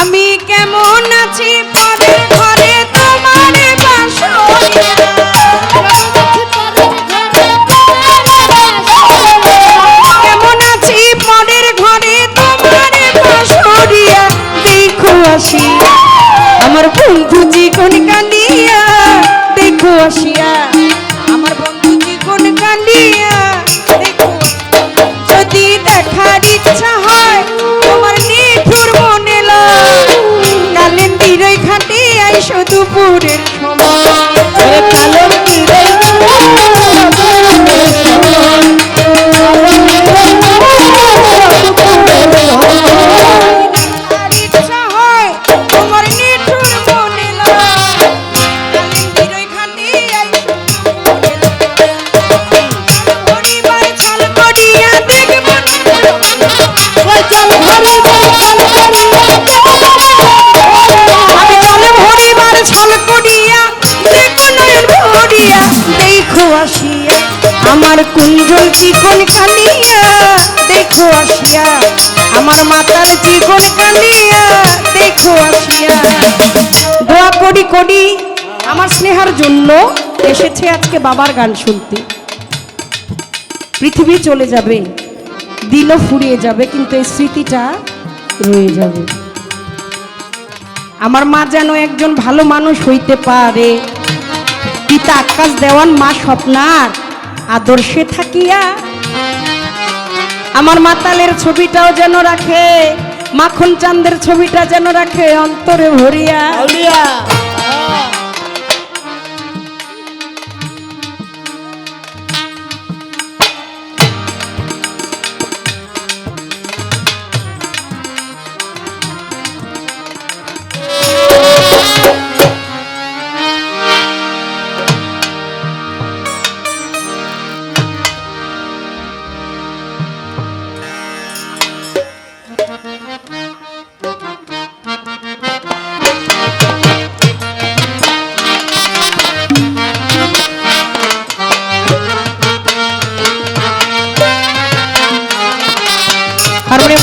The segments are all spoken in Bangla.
আমি কেমন আছি? পরের ঘরে তোমার কেমন আছি? পরের ঘরে তোমার বাসরিয়া দেখো আসি, আমার বন্ধু জীবন দেখো আসিয়া, আমার মাতার চিকন কালিয়া দেখো আসিয়া। দোয়া করি করি, আমার স্নেহার জন্য এসেছে আজকে বাবার গান শুনতে। পৃথিবী চলে যাবে দিনও ফুরিয়ে যাবে, কিন্তু এই স্মৃতিটা রয়ে যাবে। আমার মা যেন একজন ভালো মানুষ হইতে পারে। পিতা আকাশ দেওয়ান মা স্বপ্নার আদর্শে থাকিয়া আমার মাতালের ছবিটাও যেন রাখে মাখন চান্দের ছবিটা যেন রাখে অন্তরে ভরিয়া।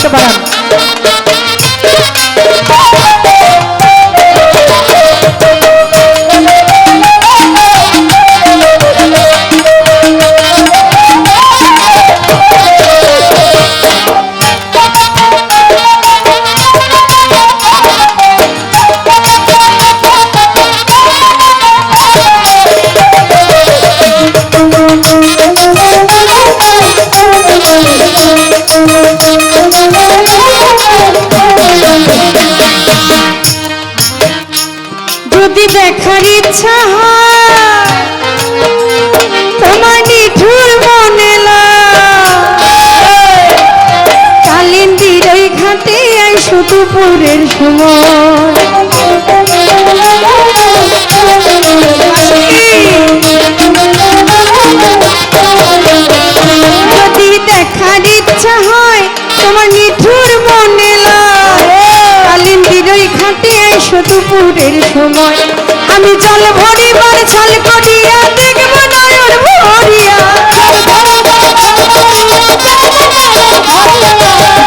separar. যদি দেখার ইচ্ছা তোমার নিঠুর মনে কালিন্দির ওই ঘাটে আইসো দুপুরের সময় ঘাটে দুপুরের সময়। আমি জল ভরিবার ছল করিয়া দেখব নয়ন ভরিয়া।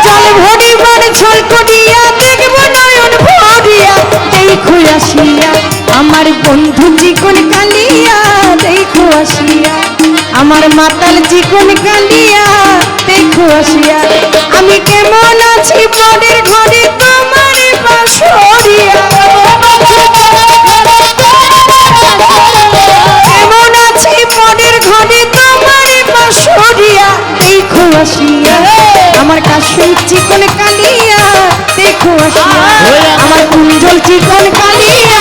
জল ভরিবার ছল করিয়া দেখব নয়ন ভরিয়া। দেখো আসিয়া, আমার বন্ধু চিকন কালিয়া। দেখো আসিয়া, আমার মাতাল চিকন কালিয়া। দেখো আসিয়া, আমি কেমন আছি চিকন কালিয়া দেখো আসিয়া। আমার কুঞ্জল চিকন কালিয়া।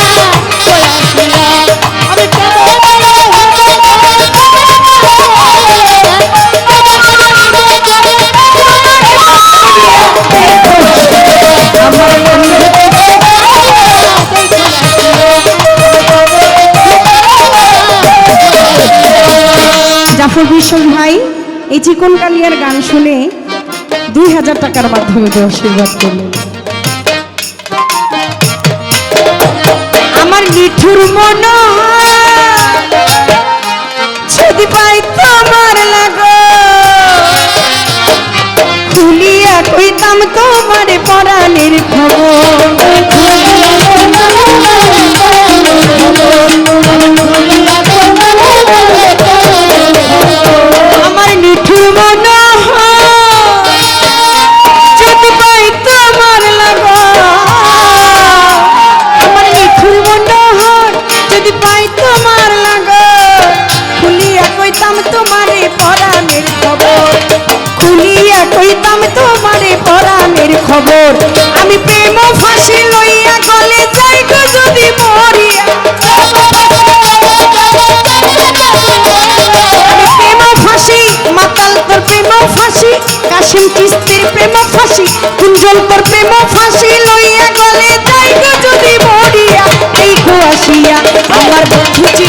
আমি জাফর বিশ্বাস ভাই এই চিকন কালিয়ার গান শুনে দুই হাজার টাকার মাধ্যমে আশীর্বাদ করলেন আমার নিঠুর মন কইতাম তোমারে পরাণের খবর। খুলিয়া কইতাম তোমারে পরাণের খবর। আমি প্রেম ফাঁসি লইয়া গলে যাই যদি মরিয়া। প্রেম ফাঁসি, মাতাল তোর প্রেম ফাঁসি, কাশিম কিস্তির প্রেম ফাঁসি, কুঞ্জল তোর প্রেম ফাঁসি লইয়া গলে যদি মরিয়া। এই আমার বন্ধু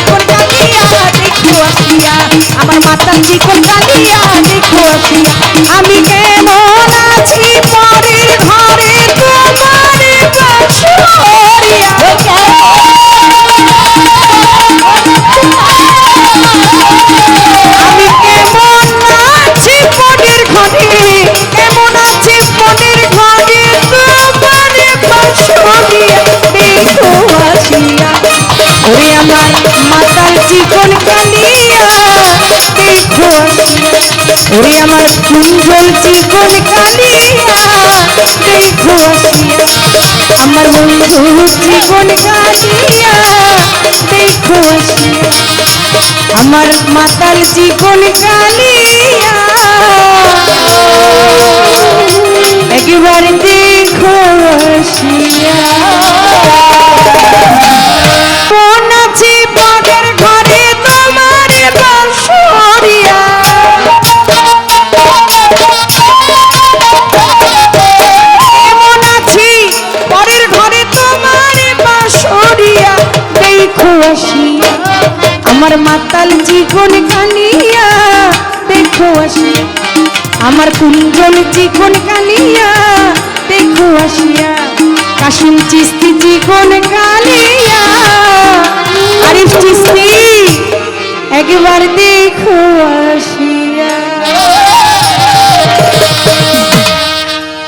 দেখো। আসিয়া ওরে আমার কুঞ্জল জীবন কালিয়া, দেখো। আমার বন্ধু জীবন কালিয়া, দেখো। আমার মাতাল জীবন কালিয়া, একবার দেখো আসিয়া। আসিয়া আমার মাতাল জীবন কানিয়া, দেখো আসিয়া আমার কুঞ্জল জীবন কানিয়া, দেখো আসিয়া। কাশিম চিস্তি জীবন কালিয়া আরিফ চিস্তি, একবার দেখো আসিয়া